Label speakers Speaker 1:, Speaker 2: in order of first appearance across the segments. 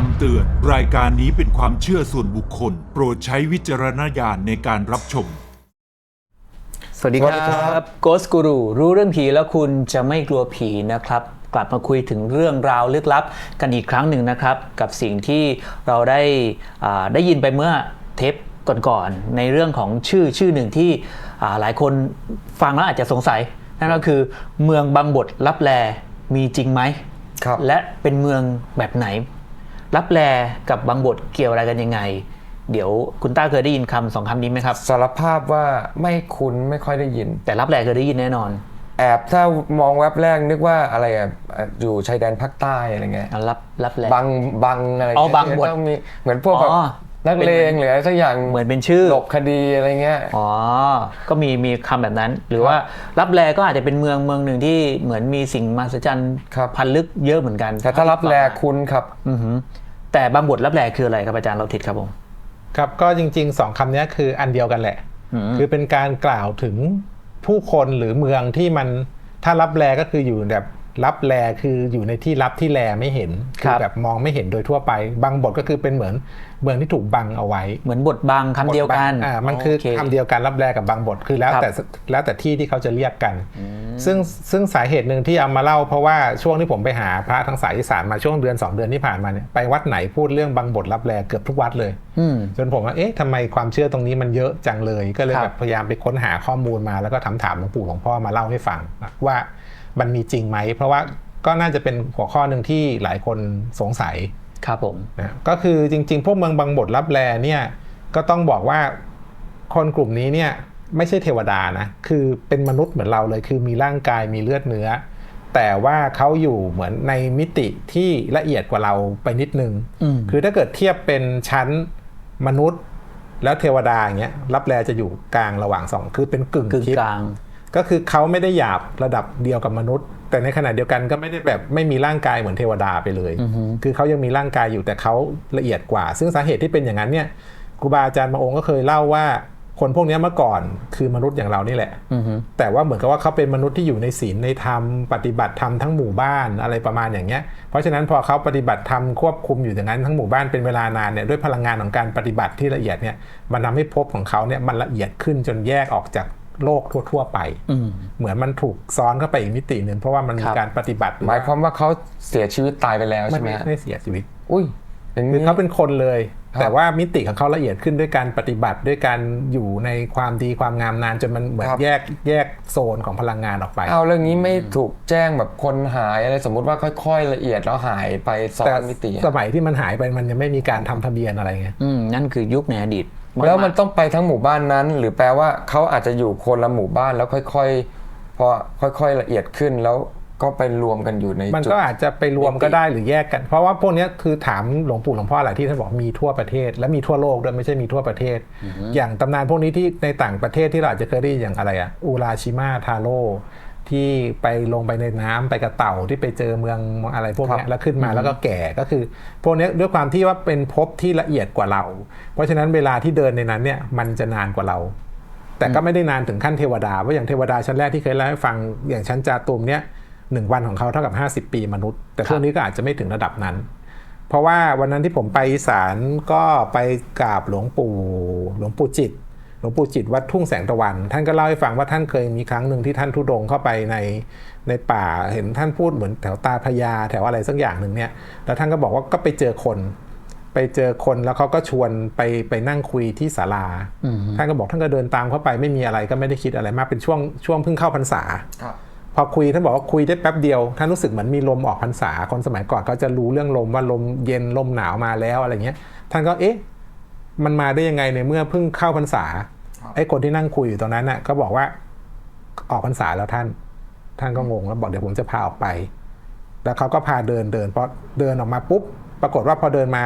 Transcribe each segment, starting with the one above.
Speaker 1: คำเตือน รายการนี้เป็นความเชื่อส่วนบุคคล โปรดใช้วิจารณญาณในการรับชม
Speaker 2: สวัสดีค
Speaker 3: สวัสดีครั
Speaker 2: รับ Ghost Guru รู้เรื่องผีแล้วคุณจะไม่กลัวผีนะครับ กลับมาคุยถึงเรื่องราวลึกลับกันอีกครั้งหนึ่งนะครับ กับสิ่งที่เราได้อ่าได้ยินไปเมื่อเทปก่อนๆในเรื่องของชื่อชื่อหนึ่งที่อ่าหลายคนฟังแล้วอาจจะสงสัย นั่นก็คือเมืองบางบทลับแลมีจริงไหม
Speaker 3: ครับ
Speaker 2: และเป็นเมืองแบบไหน ลับแลกับบางบทเกี่ยวอะไรกันยังไง เดี๋ยวคุณต้าเคยได้ยินคำสองคำนี้ไหมครับ
Speaker 3: สารภาพว่าไม่คุ้นไม่ค่อยได้ยิน
Speaker 2: แต่ลับแลเคยได้ยินแน่นอน
Speaker 3: แอบถ้ามองแว็บแรกนึกว่าอะไรอะอะอยู่ชายแดนภาคใต้อะไรเงี้ย
Speaker 2: อะรับรับแล
Speaker 3: บังบังอะไร
Speaker 2: อ๋อ
Speaker 3: เงี้ย
Speaker 2: บังบท
Speaker 3: ต้องมีเหมือนพวกแบบ
Speaker 2: อ๋อ
Speaker 3: นักเลงหรืออะไรสักอย่าง
Speaker 2: เหมือนเป็นชื่อ
Speaker 3: หลบคดีอะไรเงี้ย
Speaker 2: อ๋อก็มีมีคำแบบนั้น หรือว่ารับแลก็อาจจะเป็นเมืองเมืองหนึ่งที่เหมือนมีสิ่งมหัศจรรย์
Speaker 3: ครับ
Speaker 2: พันลึกเยอะเหมือนกัน
Speaker 3: แต่ถ้ารับแลคุณครับ
Speaker 2: อือหือแต่บางบทรับแลคืออะไรครับอาจารย์เราทิดครับผม
Speaker 4: ครับก็จริงๆสองคำเนี้ยคืออันเดียวกันแหละ
Speaker 2: อืม
Speaker 4: คือเป็นการกล่าวถึงผู้คนหรือเมืองที่มันถ้ารับแลก็คืออยู่แบบรับแลคืออยู่ในที่รับที่แลไม่เห็น
Speaker 2: ครับ
Speaker 4: แบบมองไม่เห็นโดยทั่วไป บางบทก็คือเป็นเหมือน เมืองที่ถูกบังเอาไว้
Speaker 2: เหมือนบทบางคำเดียวกัน
Speaker 4: อ่ามันคือ
Speaker 2: โคำ
Speaker 4: เดียวกันรับแลกับบางบทคือแล้ว
Speaker 2: ครับ
Speaker 4: แต่แล้วแต่ที่ที่เขาจะเรียกกัน ซึ่งซึ่งสาเหตุหนึ่งที่เอามาเล่าเพราะว่าช่วงที่ผมไปหาพระทางสายอีสานมาช่วงเดือนสองเดือนที่ผ่านมาเนี่ยไปวัดไหนพูดเรื่องบางบทรับแลเกือบทุกวัดเลย
Speaker 2: อืม
Speaker 4: จนผมว่าเอ๊ะทำไมความเชื่อตรงนี้มันเยอะจังเลยก็เลย
Speaker 2: ครับ
Speaker 4: แบบพยายามไปค้นหาข้อมูลมาแล้วก็ถามถามหลวงปู่หลวงพ่อมาเล่าให้ฟังว่ามันมีจริงไหมเพราะว่าก็น่าจะเป็นหัวข้อหนึ่งที่หลายคนสงสัย
Speaker 2: ครับผม
Speaker 4: นะก็คือจริง ๆ พวกเมืองบางบทรับแลเนี่ยก็ต้องบอกว่าคนกลุ่มนี้เนี่ยไม่ใช่เทวดานะ คือเป็นมนุษย์เหมือนเราเลย คือมีร่างกายมีเลือดเนื้อ แต่ว่าเขาอยู่เหมือนในมิติที่ละเอียดกว่าเราไปนิดนึง
Speaker 2: อืม
Speaker 4: คือถ้าเกิดเทียบเป็นชั้นมนุษย์ แล้วเทวดาอย่างเงี้ยรับแลจะอยู่กลางระหว่างสอง คือเป็นกึ่ง
Speaker 2: กึ่ง
Speaker 4: ทิพ
Speaker 2: ก
Speaker 4: ย์
Speaker 2: ลาง
Speaker 4: ก็คือเขาไม่ได้หยาบระดับเดียวกับมนุษย์ แต่ในขณะเดียวกันก็ไม่ได้แบบไม่มีร่างกายเหมือนเทวดาไปเลย คือเขายังมีร่างกายอยู่แต่เขาละเอียดกว่า ซึ่งสาเหตุที่เป็นอย่างนั้นเนี่ยครูบาอาจารย์บางองค์ก็เคยเล่าว่าคนพวกเนี้ยเมื่อก่อนคือมนุษย์อย่างเรานี่แหละ
Speaker 2: อือหือ
Speaker 4: แต่ว่าเหมือนกับว่าเขาเป็นมนุษย์ที่อยู่ในศีลในธรรมปฏิบัติธรรมทั้งหมู่บ้านอะไรประมาณอย่างเงี้ย เพราะฉะนั้นพอเขาปฏิบัติธรรมควบคุมอยู่อย่างนั้นทั้งหมู่บ้านเป็นเวลานานเนี่ยด้วยพลังงานของการปฏิบัติที่ละเอียดเนี่ยมันทำให้ภพของเขาเนี่ยมันละเอียดขึ้นจนแยกออกจาก โลกทั่ว ๆ ไป
Speaker 2: อืม
Speaker 4: เหมือนมันถูกซ้อนเข้าไปอีกมิติหนึ่งเพราะว่ามันมี
Speaker 2: ครับ
Speaker 4: การปฏิบัติ
Speaker 3: หมายความว่าเขาเสียชีวิตตายไปแล้ว
Speaker 4: ไม่
Speaker 3: ใช่ไหม
Speaker 4: ไม่
Speaker 3: ฮะ
Speaker 4: ไม่เสียชีวิต
Speaker 3: อุ้ยอย่าง
Speaker 4: คือ
Speaker 3: นี้
Speaker 4: เขาเป็นคนเลย
Speaker 3: ครับ
Speaker 4: แต่ว่ามิติของเขาละเอียดขึ้นด้วยการปฏิบัติด้วยการอยู่ในความดีความงามนานจนมันเหมือนแยกแยกโซนของพลังงานออกไป
Speaker 3: เอาเรื่องนี้ไม่ถูกแจ้งแบบคนหายอะไรสมมุติว่าค่อย ๆ ละเอียดแล้วหายไปซ้อ
Speaker 4: แต่
Speaker 3: นมิติ
Speaker 4: สมัยที่มันหายไปมันยังไม่มีการทำทะเบียนอะไรไง
Speaker 2: อืมนั่นคือยุคในอดีต
Speaker 3: แล้วมันต้องไปทั้งหมู่บ้านนั้น หรือแปลว่าเขาอาจจะอยู่คนละหมู่บ้านแล้วค่อยๆพอค่อย ๆละเอียดขึ้นแล้วก็ไปรวมกันอยู่ใน
Speaker 4: มัน
Speaker 3: จุด
Speaker 4: ก็อาจจะไปรวมก็ได้หรือแยกกัน เพราะว่าพวกเนี้ยคือถามหลวงปู่หลวงพ่อหลายที่ท่านบอกมีทั่วประเทศ และมีทั่วโลกด้วยไม่ใช่มีทั่วประเทศ อย่างตำนานพวกนี้ที่ในต่างประเทศที่เราอาจจะเคยได้ยินอย่างอะไรอะอูราชิมาทาโร่ ที่ไปลงไปในน้ำไปกับเต่าที่ไปเจอเมืองอะไรพวกเนี้ยแล้วขึ้นมาแล้วก็แก่ก็คือ พวกเนี้ยด้วยความที่ว่าเป็นภพที่ละเอียดกว่าเรา เพราะฉะนั้นเวลาที่เดินในนั้นเนี่ยมันจะนานกว่าเรา แต่ก็ไม่ได้นานถึงขั้นเทวดาเพราะอย่างเทวดาชั้นแรกที่เคยเล่าให้ฟังอย่างชั้นจาตุมเนี่ยหนึ่งวันของเขาเท่ากับ 50 ปีมนุษย์ แต่พวกนี้ก็อาจจะไม่ถึงระดับนั้น เพราะว่าวันนั้นที่ผมไปอีสานก็ไปกราบหลวงปู่หลวงปู่จิตห ลวงปู่จิตวัดทุ่งแสงตะวัน ท่านก็เล่าให้ฟังว่าท่านเคยมีครั้งหนึ่งที่ท่านทุดงค์เข้าไปในในป่าเห็นท่านพูดเหมือนแถวตาพระยาแถวอะไรสักอย่างหนึ่งเนี่ยแล้วท่านก็บอกว่าก็ไปเจอคน ไปเจอคนแล้วเขาก็ชวนไปไปนั่งคุยที่ศาลาท่านก็บอกท่านก็เดินตามเข้าไปไม่มีอะไรก็ไม่ได้คิดอะไรมากเป็นช่วงช่วงเพิ่งเข้าพรรษา
Speaker 3: ครับ
Speaker 4: พอคุยท่านบอกว่าคุยได้แป๊บเดียวท่านรู้สึกเหมือนมีลมออกพรรษาคนสมัยก่อนเขาจะรู้เรื่องลมว่าลมเย็นลมหนาวมาแล้วอะไรเงี้ย ท่านก็เอ๊ะมันมาได้ยังไงในเมื่อเพิ่งเข้าพรรษา ไอ้คนที่นั่งคุยอยู่ตรงนั้นน่ะก็บอกว่าออกพรรษาแล้วท่าน ท่านก็งงแล้วบอกเดี๋ยวผมจะพาออกไป แล้วเขาก็พาเดินเดินพอเดินออกมาปุ๊บปรากฏว่าพอเดินมา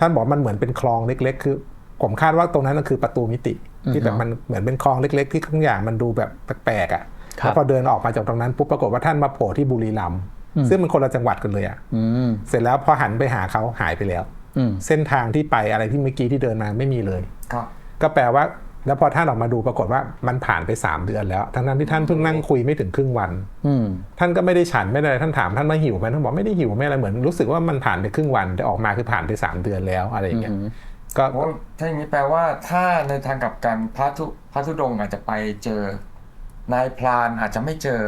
Speaker 4: ท่านบอกมันเหมือนเป็นคลองเล็ก ๆ คือ ผมคาดว่าตรงนั้นน่ะคือประตูมิติที่แบบมันเหมือนเป็นคลองเล็ก ๆ ที่ข้างอย่างมันดูแบบแปลกๆอะ
Speaker 2: ครับ
Speaker 4: แล้วพอเดินออกมาจากตรงนั้นปุ๊บปรากฏว่าท่านมาโผล่ที่บุรีรัมย์ซึ่งมันคนละจังหวัดกันเลยอะ
Speaker 2: อืม
Speaker 4: เสร็จแล้วพอหันไปหาเขาหายไปแล้ว
Speaker 2: อืม
Speaker 4: เส้นทางที่ไปอะไรที่เมื่อกี้ที่เดินมาไม่มีเลย
Speaker 3: ครับ
Speaker 4: ก็แปลว่า แล้วพอท่านออกมาดูปรากฏว่ามันผ่านไป 3 เดือนแล้ว ทั้งนั้นที่ท่านเพิ่งนั่งคุยไม่ถึงครึ่งวัน
Speaker 2: อืม
Speaker 4: ท่านก็ไม่ได้ฉันไม่ได้อะไรท่านถามท่านมาหิวไหมท่านบอกไม่ได้หิวไม่อะไรเหมือนรู้สึกว่ามันผ่านไปครึ่งวันแต่ออกมาคือผ่านไป 3 เดือนแล้วอะไรอย่างเงี้ย
Speaker 2: อืม
Speaker 4: ก็
Speaker 3: โอ้ถ้าอย่างนี้แปลว่า ถ้าในทางกลับกันพระทุพระธุดงค์อาจจะไปเจอนายพรานอาจจะไม่เจอ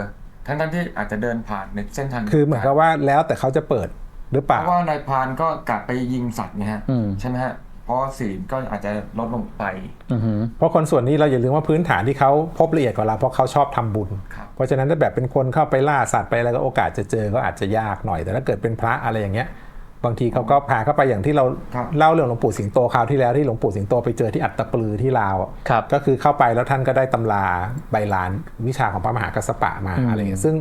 Speaker 3: ทั้งทั้งๆที่อาจจะเดินผ่านในเส้นทาง
Speaker 4: คือเหมือนกับว่าแล้วแต่เขาจะเปิดหรือเป
Speaker 3: เพ
Speaker 4: ล่า
Speaker 3: ราะว่านายพรานก็กลับไปยิงสัตว์ไงฮะ
Speaker 2: อืม
Speaker 3: ใช่ไหมฮะเพ ราะศีลก็อาจจะลดลงไป
Speaker 2: อือหือ
Speaker 4: เพราะคนส่วนนี้เราอย่าลืมว่าพื้นฐานที่เขาพบละเอียดกว่าเราเพราะเขาชอบทำบุญ
Speaker 3: ครับ
Speaker 4: เพราะฉะนั้นถ้าแบบเป็นคนเข้าไปล่าสัตว์ไปอะไรก็โอกาสจะเจอก็อาจจะยากหน่อย แต่ถ้าเกิดเป็นพระอะไรอย่างเงี้ย บางทีเขาก็พาเข้าไปอย่างที่เรา
Speaker 3: ครับ
Speaker 4: เล่าเรื่องหลวงปู่สิงโตคราวที่แล้วที่หลวงปู่สิงโตไปเจอที่อัตตปลือที่ลาวอะ
Speaker 2: ครับ
Speaker 4: ก็คือเข้าไปแล้วท่านก็ได้ตำราใบลานวิชาของพระมหากัสสปะมาอะไรอย่างเงี้ยซึ่ง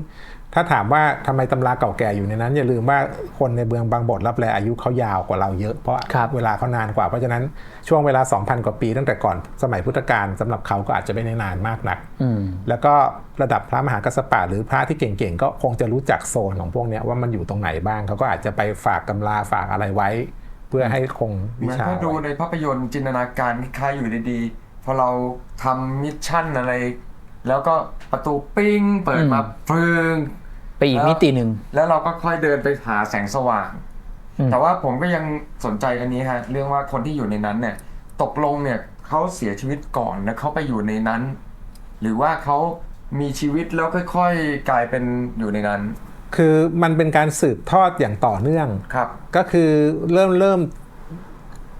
Speaker 4: ถ้าถามว่าทำไมตำราเก่าแก่อยู่ในนั้น อย่าลืมว่าคนในเมืองบางบทรับแลอายุเขายาวกว่าเราเยอะเพราะ
Speaker 2: ครับ
Speaker 4: เวลาเขานานกว่าเพราะฉะนั้นช่วงเวลา 2,000 กว่าปี ตั้งแต่ก่อนสมัยพุทธกาลสำหรับเขาก็อาจจะไม่ได้นานมากนัก
Speaker 2: อืม
Speaker 4: แล้วก็ระดับพระมหากัสสปะหรือพระที่เก่งๆก็คงจะรู้จักโซนของพวกเนี้ยว่ามันอยู่ตรงไหนบ้างเขาก็อาจจะไปฝากตำราฝากอะไรไว้ เพื่อให้คง
Speaker 3: เห
Speaker 4: วิ
Speaker 3: มือน
Speaker 4: ชา
Speaker 3: ถ้าดู
Speaker 4: ไว้
Speaker 3: ในภาพยนตร์จินตนาการคล้ายๆอยู่ดีๆพอเราทำมิชชั่นอะไร แล้วก็ประตูปิ้งเปิดมาเพลิง
Speaker 2: ไปอีกมิติหนึ่ง
Speaker 3: แล้วเราก็ค่อยเดินไปหาแสงสว่าง
Speaker 2: อืม
Speaker 3: แต่ว่าผมก็ยังสนใจอันนี้ฮะเรื่องว่าคนที่อยู่ในนั้นเนี่ย ตกลงเนี่ยเขาเสียชีวิตก่อนแล้วเขาไปอยู่ในนั้น หรือว่าเขามีชีวิตแล้วค่อยๆกลายเป็นอยู่ในนั้น
Speaker 4: คือมันเป็นการสืบทอดอย่างต่อเนื่อง
Speaker 3: ครับ
Speaker 4: ก็คือเริ่มเริ่ม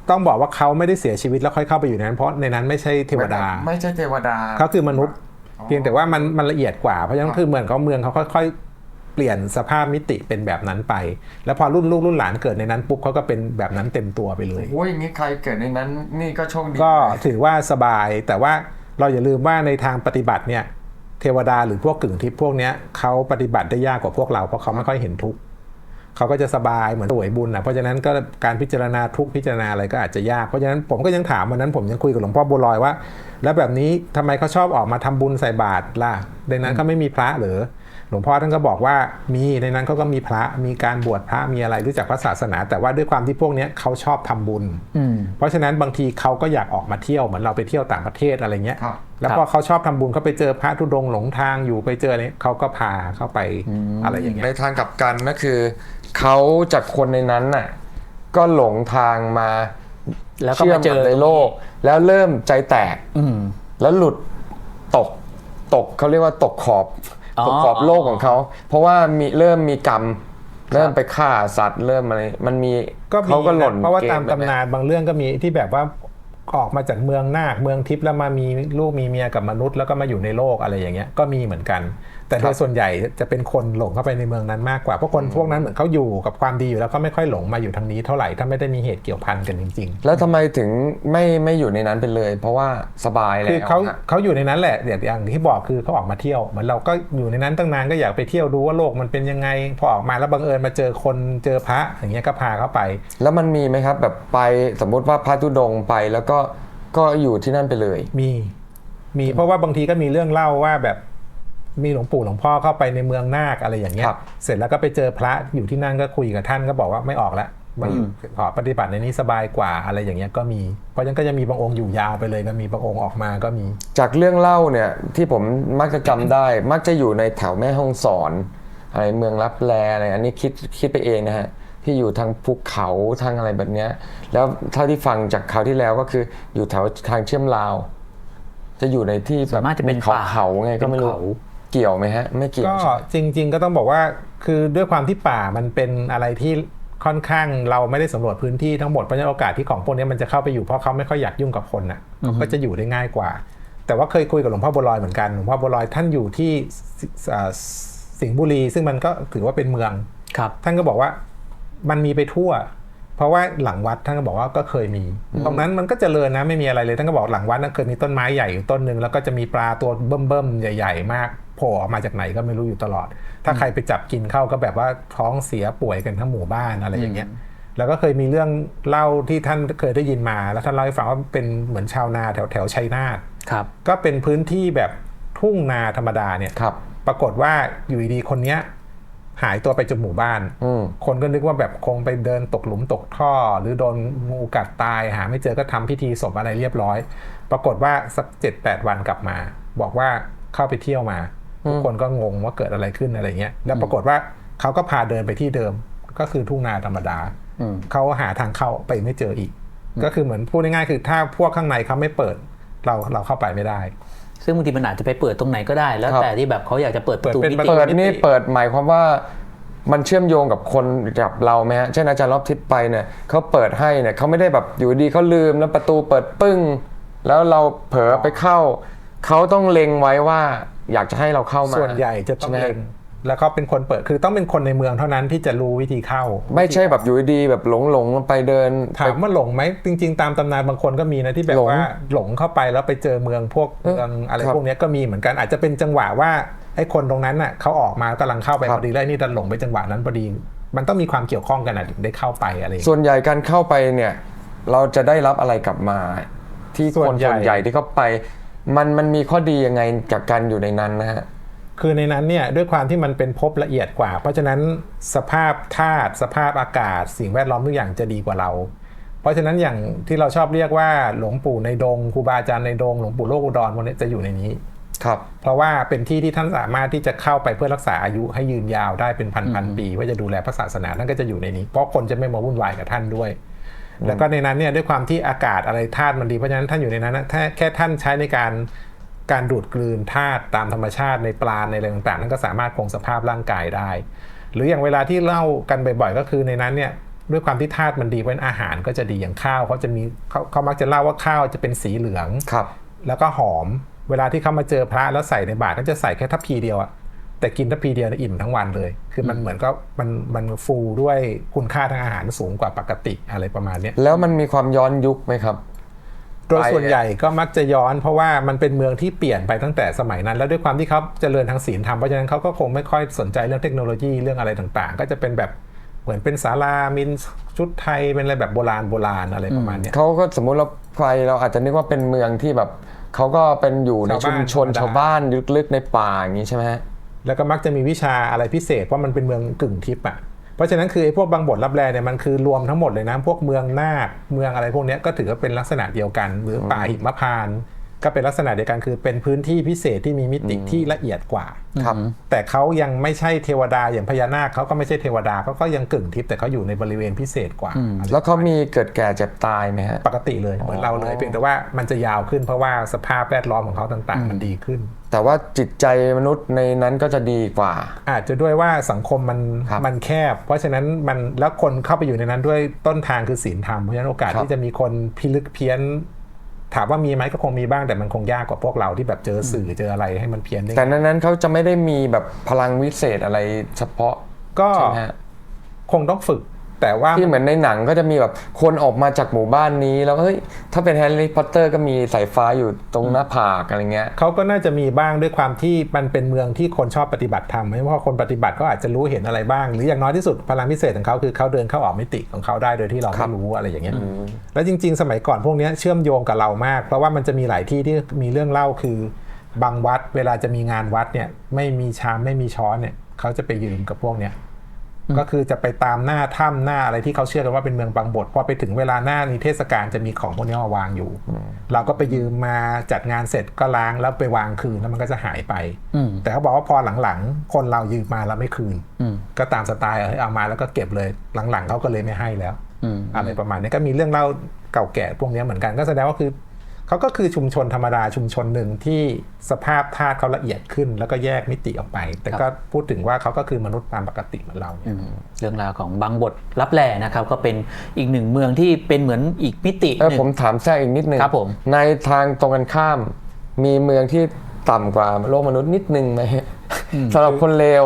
Speaker 4: ต้องบอกว่าเขาไม่ได้เสียชีวิตแล้วค่อยเข้าไปอยู่ในนั้น เพราะในนั้นไม่ใช่เทวดา
Speaker 3: ไม่ใช่เทวดา
Speaker 4: เขาคือมนุษย์
Speaker 3: อ๋อ
Speaker 4: เพียงแต่ว่ามันมันละเอียดกว่าเพราะฉะนั้น
Speaker 3: ครับ
Speaker 4: คือเหมือนเขาเมืองเขาค่อยๆ เปลี่ยนสภาพมิติเป็นแบบนั้นไป แล้วพอรุ่นลูกรุ่นหลานเกิดในนั้นปุ๊บเขาก็เป็นแบบนั้นเต็มตัวไปเลย
Speaker 3: โอ้ยอย่างนี้ใครเกิดในนั้นนี่ก็โชคดี
Speaker 4: ก็ถือว่าสบายแต่ว่าเราอย่าลืมว่าในทางปฏิบัติเนี่ยเทวดาหรือพวกกึ่งทิพย์พวกเนี้ยเขาปฏิบัติได้ยากกว่าพวกเราเพราะเขาไม่ค่อยเห็นทุกข์เขาก็จะสบายเหมือนสวยบุญนะเพราะฉะนั้นก็การพิจารณาทุกข์พิจารณาอะไรก็อาจจะยากเพราะฉะนั้นผมก็ยังถามวันนั้นผมยังคุยกับหลวงพ่อบัวลอยว่า แล้วแบบนี้ทำไมเขาชอบออกมาทำบุญใส่บาตรล่ะในนั้นก็ไม่มีพระหรือ หลวงพ่อท่านก็บอกว่ามีในนั้นเขาก็มีพระมีการบวชพระมีอะไรรู้จักพระศาสนา แต่ว่าด้วยความที่พวกเนี้ยเขาชอบทำบุญ
Speaker 2: อืม
Speaker 4: เพราะฉะนั้นบางทีเขาก็อยากออกมาเที่ยวเหมือนเราไปเที่ยวต่างประเทศอะไรเงี้ย
Speaker 3: ครับ
Speaker 4: แล้ว
Speaker 2: ครับ
Speaker 4: พอเขาชอบทำบุญเขาไปเจอพระธุดงค์หลงทางอยู่ไปเจออะไรเขาก็พาเข้าไปอะไรอย่างเงี้ย
Speaker 3: ในทางกลับกันก็คือเขาจากคนในนั้นน่ะก็หลงทางมา
Speaker 2: แล้วก็
Speaker 3: เชื่อ
Speaker 2: มามเจอ
Speaker 3: กับในโลก แล้วเริ่มใจแตก
Speaker 2: อืม
Speaker 3: แล้วหลุดตกตกเขาเรียกว่าตกขอบ
Speaker 2: อ๋อ
Speaker 3: ตกขอบโลกของเขา เพราะว่ามีเริ่มมีกรรม เริ่มไปฆ่าสัตว์เริ่มอะไรมันมี
Speaker 4: ก็มี
Speaker 3: เขาก็หล่น
Speaker 4: นะเพราะว่าตาม
Speaker 3: กณฑ์แบบ
Speaker 4: ตำนานบางเรื่องก็มีที่แบบว่าออกมาจากเมืองนาคเมืองทิพย์แล้วมามีลูกมีเมียกับมนุษย์แล้วก็มาอยู่ในโลกอะไรอย่างเงี้ยก็มีเหมือนกัน แต่โดยส่วนใหญ่จะเป็นคนหลงเข้าไปในเมืองนั้นมากกว่าเพราะคนพวกนั้นเหมือนเขาอยู่กับความดีอยู่แล้วก็ไม่ค่อยหลงมาอยู่ทางนี้เท่าไหร่ถ้าไม่ได้มีเหตุเกี่ยวพันกันจริง ๆ
Speaker 3: แล้วทำไมถึงไม่ไม่อยู่ในนั้นไปเลย เพราะว่าสบายแล้ว
Speaker 4: คือเขา
Speaker 3: ฮะ
Speaker 4: เขาอยู่ในนั้นแหละอย่างอย่างที่บอกคือเขาออกมาเที่ยวเหมือนเราก็อยู่ในนั้นตั้งนานก็อยากไปเที่ยวดูว่าโลกมันเป็นยังไงพอออกมาแล้วบังเอิญมาเจอคนเจอพระอย่างเงี้ยก็พาเขาไป
Speaker 3: แล้วมันมีไหมครับแบบไปสมมุติว่าพระธุดงค์ไปแล้วก็ก็อยู่ที่นั่นไปเลย
Speaker 4: มี มีเพราะว่าบางทีก็มีเรื่องเล่าว่าแบบ มีหลวงปู่หลวงพ่อเข้าไปในเมืองนาคอะไรอย่างเงี้ย
Speaker 3: ครับ
Speaker 4: เสร็จแล้วก็ไปเจอพระอยู่ที่นั่นก็คุยกับท่านก็บอกว่าไม่ออกแล้วมาอยู่ขอปฏิบัติในนี้สบายกว่าอะไรอย่างเงี้ยก็มี เพราะฉะนั้นก็จะมีบางองค์อยู่ยาวไปเลยก็มีบางองค์ออกมาก็มี
Speaker 3: จากเรื่องเล่าเนี่ยที่ผมมักจะจำได้ มักจะอยู่ในแถวแม่ฮ่องสอนอะไรเมืองรับแลอะไรอันนี้คิดคิดไปเองนะฮะที่อยู่ทางภูเขาทางอะไรแบบเนี้ยแล้วเท่าที่ฟังจากคราวที่แล้วก็คืออยู่แถวทางเชื่อมลาว จะอยู่ในที่
Speaker 2: ส่วนมากจะเป็น
Speaker 3: เขา
Speaker 2: ป่า
Speaker 3: เขาๆไงก็ไม่รู้
Speaker 2: เป็นเขา
Speaker 3: เกี่ยวไหมฮะ ไม่เกี่ยว
Speaker 4: ก็
Speaker 3: ใช่ไหม
Speaker 4: จริง ๆ ก็ต้องบอกว่าคือด้วยความที่ป่ามันเป็นอะไรที่ค่อนข้างเราไม่ได้สำรวจพื้นที่ทั้งหมดเพราะฉะนั้นโอกาสที่ของพวกนี้มันจะเข้าไปอยู่เพราะเขาไม่ค่อยอยากยุ่งกับคนน่ะเขาก็จะอยู่ได้ง่ายกว่า แต่ว่าเคยคุยกับหลวงพ่อบัวลอยเหมือนกันหลวงพ่อบัวลอยท่านอยู่ที่สิอ่าสิงห์บุรี ซึ่งมันก็ถือว่าเป็นเมือง
Speaker 2: ครับ
Speaker 4: ท่านก็บอกว่ามันมีไปทั่ว เพราะว่าหลังวัดท่านก็บอกว่าก็เคยมี ตรงนั้นมันก็เจริญนะไม่มีอะไรเลยท่านก็บอกหลังวัดนั้นเคยมีต้นไม้ใหญ่อยู่ต้นหนึ่งแล้วก็จะมีปลาตัวเบิ่มๆใหญ่ ๆ มาก โผล่ออกมาจากไหนก็ไม่รู้อยู่ตลอด ถ้าใครไปจับกินเข้าก็แบบว่าท้องเสียป่วยกันทั้งหมู่บ้านอะไรอย่างเงี้ยแล้วก็เคยมีเรื่องเล่าที่ท่านเคยได้ยินมา แล้วท่านเล่าให้ฟังว่าเป็นเหมือนชาวนาแถวแถวๆชัยนาท
Speaker 2: ครับ
Speaker 4: ก็เป็นพื้นที่แบบทุ่งนาธรรมดาเนี่ย
Speaker 3: ครับ
Speaker 4: ปรากฏว่าอยู่ดีๆคนเนี้ยหายตัวไปจากหมู่บ้าน
Speaker 3: อืม
Speaker 4: คนก็นึกว่าแบบคงไปเดินตกหลุมตกท่อ หรือโดนงูกัดตายหา ไม่เจอก็ทำพิธีศพอะไรเรียบร้อย ปรากฏว่าสักเจ็ดแปดวันกลับมา บอกว่าเข้าไปเที่ยวมา ทุกคนก็งงว่าเกิดอะไรขึ้นอะไรเงี้ยแล้วปรากฏว่าเขาก็พาเดินไปที่เดิมก็คือทุ่งนาธรรมดา
Speaker 2: อืม
Speaker 4: เขาหาทางเข้าไปไม่เจออีก ก็คือเหมือนพูดง่ายๆคือถ้าพวกข้างในเขาไม่เปิดเราเราเข้าไปไม่ได้
Speaker 2: ซึ่งบางทีมันอาจจะไปเปิดตรงไหนก็ได้ แล้ว
Speaker 3: ครับ
Speaker 2: แต่ที่แบบเขาอยากจะเปิดประตู
Speaker 4: เปิดเป็น
Speaker 2: มิ
Speaker 4: ประ
Speaker 2: ติ
Speaker 4: ตู
Speaker 3: เปิดนี่เปิดหมายความว่ามันเชื่อมโยงกับคนกับเราไหมฮะ เช่นอาจารย์รอบทิศไปเนี่ยเขาเปิดให้เนี่ยเขาไม่ได้แบบอยู่ดีเขาลืมแล้วประตูเปิดปึ้ง แล้วเราเผลอไปเข้า เขาต้องเล็งไว้ว่าอยากจะให้เราเข้ามา
Speaker 4: ส่วนใหญ่จะต้อง
Speaker 3: ใช่ไหม
Speaker 4: เล็งแล้วก็เป็นคนเปิดคือต้องเป็นคนในเมืองเท่านั้นที่จะรู้วิธีเข้า
Speaker 3: ไม่ใช่แบบอยู่ดีๆแบบหลงหลงๆไปเดิน
Speaker 4: ถามว่าหลงไหมจริง ๆ ตามตำนานบางคนก็มีนะที่แบ
Speaker 3: ห
Speaker 4: บ
Speaker 3: ลง
Speaker 4: ว่าหลงเข้าไปแล้วไปเจอเมืองพวก
Speaker 3: เออ
Speaker 4: เมืองอะไร
Speaker 3: ครับ
Speaker 4: พวกเนี้ยก็มีเหมือนกันอาจจะเป็นจังหวะว่าไอ้คนตรงนั้นน่ะเขาออกมากำลังเข้าไป
Speaker 3: ครั
Speaker 4: พ
Speaker 3: บ
Speaker 4: อดีแล้วไอ้นี่ดันหลงไปจังหวะนั้นพอดี มันต้องมีความเกี่ยวข้องกันนะถึงได้เข้าไปอะไรอย่างเงี้ย
Speaker 3: ส่วนใหญ่การเข้าไปเนี่ย เราจะได้รับอะไรกลับมา ที่
Speaker 4: ส่
Speaker 3: ค
Speaker 4: วน
Speaker 3: น
Speaker 4: ใหญ่
Speaker 3: ส่วนใหญ่ที่เข้าไป มันมันมีข้อดียังไงจากการอยู่ในนั้นนะฮะ
Speaker 4: คือในนั้นเนี่ยด้วยความที่มันเป็นภพละเอียดกว่า เพราะฉะนั้นสภาพธาตุสภาพอากาศ สิ่งแวดล้อมทุกอย่างจะดีกว่าเรา เพราะฉะนั้นอย่างที่เราชอบเรียกว่าหลวงปู่ในดงครูบาอาจารย์ในดงหลวงปู่โลกอุดรพวกนี้จะอยู่ในนี้
Speaker 3: ครับ
Speaker 4: เพราะว่าเป็นที่ที่ท่านสามารถที่จะเข้าไปเพื่อรักษาอายุให้ยืนยาวได้เป็นพันพันๆปีว่าจะดูแลพระศาสนาท่านก็จะอยู่ในนี้ เพราะคนจะไม่มาวุ่นวายกับท่านด้วย แล้วก็ในนั้นเนี่ยด้วยความที่อากาศอะไรธาตุมันดีเพราะฉะนั้นท่านอยู่ในนั้นนะถ้าแค่ท่านใช้ในการการดูดกลืนธาตุตามธรรมชาติในปลาในอะไรต่างๆท่านก็สามารถคงสภาพร่างกายได้ หรืออย่างเวลาที่เล่ากันบ่อยๆก็คือในนั้นเนี่ยด้วยความที่ธาตุมันดีเพราะฉะนั้นอาหารก็จะดีอย่างข้าวเขาจะมีเขาเขามักจะเล่าว่าข้าวจะเป็นสีเหลือง
Speaker 3: ครับ
Speaker 4: แล้วก็หอม เวลาที่เขามาเจอพระแล้วใส่ในบาตรก็จะใส่แค่ทัพพีเดียวอะ แต่กินทัพพีเดียวเนี่ยอิ่มทั้งวันเลย คือมันเหมือนก็มันมันฟูด้วยคุณค่าทางอาหารสูงกว่าปกติอะไรประมาณเนี้ย
Speaker 3: แล้วมันมีความย้อนยุคไหมครับ
Speaker 4: โดยส่วนใหญ่ก็มักจะย้อนเพราะว่ามันเป็นเมืองที่เปลี่ยนไปตั้งแต่สมัยนั้น แล้วด้วยความที่เขาเจริญทางศีลธรรมเพราะฉะนั้นเขาก็คงไม่ค่อยสนใจเรื่องเทคโนโลยีเรื่องอะไรต่างๆ ก็จะเป็นแบบเหมือนเป็นศาลามินชุดไทยเป็นอะไรแบบโบราณโบราณอะไรประมาณเนี้ย
Speaker 3: เขาก็สมมุติเราไปเราอาจจะนึกว่าเป็นเมืองที่แบบเขาก็เป็นอยู่ใน
Speaker 4: ชาว
Speaker 3: ชุ
Speaker 4: บ้าน
Speaker 3: มชน
Speaker 4: ธรรมดา
Speaker 3: ชาวบ้านลึกๆในป่าอย่างนี้ใช่ไหมฮะ
Speaker 4: แล้วก็มักจะมีวิชาอะไรพิเศษเพราะมันเป็นเมืองกึ่งทิพย์อะเพราะฉะนั้นคือไอ้พวกบางบทรับแลเนี่ยมันคือรวมทั้งหมดเลยนะพวกเมืองนาคเมืองอะไรพวกนี้ก็ถือว่าเป็นลักษณะเดียวกัน หรือป่าหิมพานต์ ก็เป็นลักษณะเดียวกันคือเป็นพื้นที่พิเศษที่มีมิติที่ละเอียดกว่า
Speaker 3: ครับ
Speaker 4: แต่เขายังไม่ใช่เทวดาอย่างพญานาคเขาก็ไม่ใช่เทวดาเขาก็ยังกึ่งทิพย์แต่เขาอยู่ในบริเวณพิเศษกว่าอะไร
Speaker 3: แล้วเขามีเกิดแก่เจ็บตายไหมฮะ
Speaker 4: ปกติเลยเหมือนเราเลยเพียงแต่ว่ามันจะยาวขึ้นเพราะว่าสภาพแวดล้อมของเขาต่างๆ มันดีขึ้น
Speaker 3: แต่ว่าจิตใจมนุษย์ในนั้นก็จะดีกว่า
Speaker 4: อาจจะด้วยว่าสังคมมัน
Speaker 3: ครับ
Speaker 4: มันแคบ เพราะฉะนั้นมันแล้วคนเข้าไปอยู่ในนั้นด้วยต้นทางคือศีลธรรมเพราะฉะนั้นโอกาส
Speaker 3: ครับ
Speaker 4: ที่จะมีคนพิลึกเพี้ยน ถามว่ามีไหมก็คงมีบ้างแต่มันคงยากกว่าพวกเราที่แบบเจอสื่อเจออะไรให้มันเพี้ยนได้
Speaker 3: แต่ในนั้นเขาจะไม่ได้มีแบบพลังวิเศษอะไรเฉพาะ
Speaker 4: ก็
Speaker 3: ใช่ไหมฮะ
Speaker 4: คงต้องฝึก แต่ว่า
Speaker 3: ที่เหมือนในหนังก็จะมีแบบคนออกมาจากหมู่บ้านนี้ แล้วก็เฮ้ยถ้าเป็นแฮร์รี่พอตเตอร์ก็มีสายฟ้าอยู่ตรงหน้าผากอะไรเงี้ย
Speaker 4: เขาก็น่าจะมีบ้างด้วยความที่มันเป็นเมืองที่คนชอบปฏิบัติธรรมไม่ว่าคนปฏิบัติก็อาจจะรู้เห็นอะไรบ้าง หรืออย่างน้อยที่สุดพลังพิเศษของเขาคือเขาเดินเข้าออกมิติของเขาได้โดยที่เรา
Speaker 3: ครั
Speaker 4: ไม่
Speaker 3: บ
Speaker 4: รู้อะไรอย่างเงี้ยแล้วจริง ๆ สมัยก่อนพวกเนี้ยเชื่อมโยงกับเรามาก เพราะว่ามันจะมีหลายที่ที่มีเรื่องเล่าคือบางวัด เวลาจะมีงานวัดเนี่ยไม่มีชามไม่มีช้อนเนี่ยเขาจะไปยืมกับพวกเนี้ย ก็คือจะไปตามหน้าถ้ำหน้าอะไรที่เขาเชื่อกันว่าเป็นเมืองบางบทพอไปถึงเวลาหน้านิเทศกาลจะมีของพวกนี้มาวางอยู่ เราก็ไปยืมมาจัดงานเสร็จก็ล้างแล้วไปวางคืนแล้วมันก็จะหายไป
Speaker 2: อืม
Speaker 4: แต่เขาบอกว่าพอหลังๆ คนเรายืมมาแล้วไม่คืน
Speaker 2: อืม
Speaker 4: ก็ตามสไตล์เอาเอามาแล้วก็เก็บเลยหลังๆเขาก็เลยไม่ให้แล้ว
Speaker 2: อืม
Speaker 4: อะไรประมาณนี้ก็มีเรื่องเล่าเก่าแก่พวกนี้เหมือนกันก็แสดงว่าคือ เขาก็คือชุมชนธรรมดาชุมชนหนึ่งที่สภาพธาตุเขาละเอียดขึ้น แล้วก็แยกมิติออกไป แต่ก็พูดถึงว่าเขาก็คือมนุษย์ตามปกติเหมือนเราเนี่ย
Speaker 2: เรื่องราวของบางบทรับแลนะครับ ก็เป็นอีกหนึ่งเมืองที่เป็นเหมือนอีกมิติ
Speaker 3: เออ
Speaker 2: หนึ่ง
Speaker 3: ผมถามแทรกอีกนิดนึง
Speaker 2: ครับผม
Speaker 3: ในทางตรงกันข้าม มีเมืองที่ต่ำกว่าโลกมนุษย์นิดนึงไหมฮะสำหรับคนเลว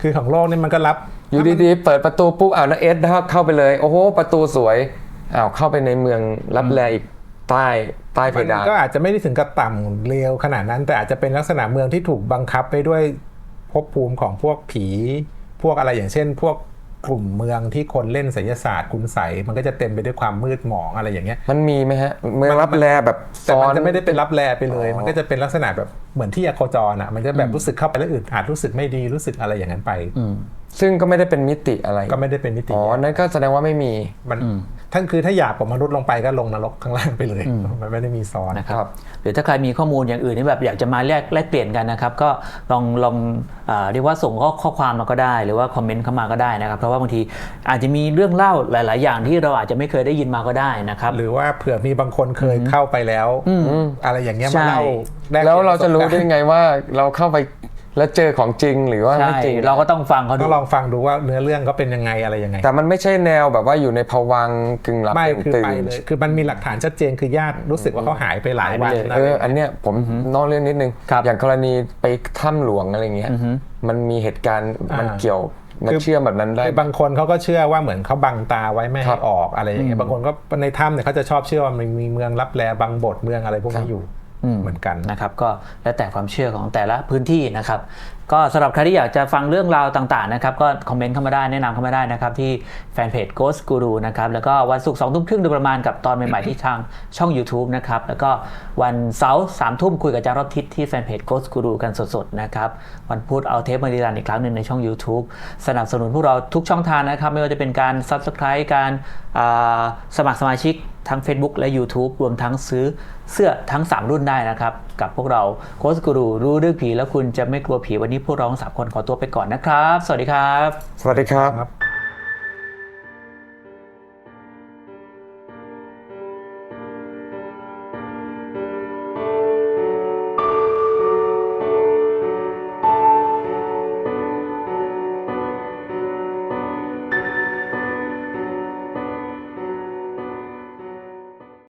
Speaker 4: คือของโลกนี่มันก็รับ
Speaker 3: อยู่ดีๆ เปิดประตูปุ๊บอ้าวนะเอสนะครับเข้าไปเลย โอ้โห ประตูสวยอ้าวเข้าไปในเมืองรับแลอีกใต้ ใต้เพ
Speaker 4: มัน
Speaker 3: ดาน
Speaker 4: ก็อาจจะไม่ได้ถึงกับต่ำเลวขนาดนั้น แต่อาจจะเป็นลักษณะเมืองที่ถูกบังคับไปด้วยภพภูมิของพวกผี พวกอะไรอย่างเช่น พวกกลุ่มเมืองที่คนเล่นไสยศาสตร์คุณใสยมันก็จะเต็มไปด้วยความมืดหมองอะไรอย่างเงี้ย
Speaker 3: มันมีไหมฮะเมืองรับแลแบบ
Speaker 4: แต่
Speaker 3: ซ้อ
Speaker 4: มันนจะไม่ได้เป็นรับแลไปเลย
Speaker 3: อ๋อ
Speaker 4: มันก็จะเป็นลักษณะแบบเหมือนที่อโคจรอะมันจะแบบรู้สึกเข้าไปแล้วอึดอัดรู้สึกไม่ดีรู้สึกอะไรอย่างนั้นไป
Speaker 3: ซึ่งก็ไม่ได้เป็นมิติอะไร
Speaker 4: ก็ไม่ได้เป็นมิติ
Speaker 3: อ๋อนั่นก็แสดงว่าไม่มี
Speaker 4: มัน ท่านคือถ้าอยากกว่ามนุษย์ลงไปก็ลงนรกข้างล่างไปเลย มันไม่ได้มีซ้อน
Speaker 2: นะครับ
Speaker 3: ครับ
Speaker 2: หรือถ้าใครมีข้อมูลอย่างอื่นที่แบบอยากจะมาแลกแลกเปลี่ยนกันนะครับ ก็ลองลองอาเรียกว่าส่งข้อข้อความมาก็ได้ หรือว่าคอมเมนต์เข้ามาก็ได้นะครับ เพราะว่าบางทีอาจจะมีเรื่องเล่าหลาย ๆ อย่างที่เราอาจจะไม่เคยได้ยินมาก็ได้นะครับ
Speaker 4: หรือว่าเผื่อมีบางคนเคยเข้าไปแล้ว อะไรอย่างเงี้ย
Speaker 2: ใช่
Speaker 4: มาเล่าแก
Speaker 3: แล้ว
Speaker 4: ปยน
Speaker 3: เราจะรู้
Speaker 4: ปสบ
Speaker 3: ได้
Speaker 4: กณ์
Speaker 3: ไงว่าเราเข้าไป แล้วเจอของจริงหรือว่า
Speaker 2: ใช่
Speaker 3: ไม่จริง
Speaker 2: เราก็ต้องฟังเขาดู
Speaker 4: ก็ลองฟังดูว่าเนื้อเรื่องเขาเป็นยังไงอะไรยังไง
Speaker 3: แต่มันไม่ใช่แนวแบบว่าอยู่ในภวังค์กึ่งหลับ
Speaker 4: ไม่
Speaker 3: กึ่ง
Speaker 4: คือ
Speaker 3: ตื่
Speaker 4: ไป
Speaker 3: น
Speaker 4: เลยคือมันมีหลักฐานชัดเจนคือญาติรู้สึกว่าเขาหายไปหลายวัน
Speaker 2: หายไปเลย
Speaker 4: นะ
Speaker 3: เอออันเนี้ยผมนอกเรื่องนิดนึง
Speaker 2: ครับ
Speaker 3: อย่างกรณีไปถ้ำหลวงอะไรเงี้ยมันมีเหตุการณ์มันเกี่ยวมันเชื่อมแบบนั้นได้
Speaker 4: คือบางคนเขาก็เชื่อว่าเหมือนเขาบังตาไว้ไม่
Speaker 3: ครั
Speaker 4: ให้
Speaker 3: บ
Speaker 4: ออกอะไรอย่างเงี้ยบางคนก็ในถ้ำเนี่ยเขาจะชอบเชื่อว่ามันมีเมืองรับแลบางบทเมืองอะไรพวกนี้อยู่ เหมือนกัน
Speaker 2: นะครับก็แล้วแต่ความเชื่อของแต่ละพื้นที่นะครับ ก็สำหรับใครที่อยากจะฟังเรื่องราวต่างๆนะครับก็คอมเมนต์เข้ามาได้แนะนำเข้ามาได้นะครับที่แฟนเพจ Ghost Guru นะครับแล้วก็วันศุกร์สองทุ่มครึ่งโดยประมาณกับตอนใหม่ๆที่ทางช่อง YouTube นะครับแล้วก็วันเสาร์สามทุ่มคุยกับอาจารย์รอบทิศที่แฟนเพจ Ghost Guru กันสดๆนะครับวันพุธเอาเทปมาดีรันอีกครั้งหนึ่งในช่อง YouTube สนับสนุนพวกเราทุกช่องทางนะครับไม่ว่าจะเป็นการ Subscribe การอ่าสมัครสมาชิก ทั้ง Facebook และ YouTube รวมทั้งซื้อเสื้อทั้ง 3 รุ่นได้นะครับ กับพวกเราโค้ชกูรูรู้เรื่องผีแล้วคุณจะไม่กลัวผีวันนี้พวกเราทั้งสามคนขอตัวไปก่อนนะครับ สวัสดีครับ
Speaker 3: สวัสดีครับ
Speaker 4: ครับ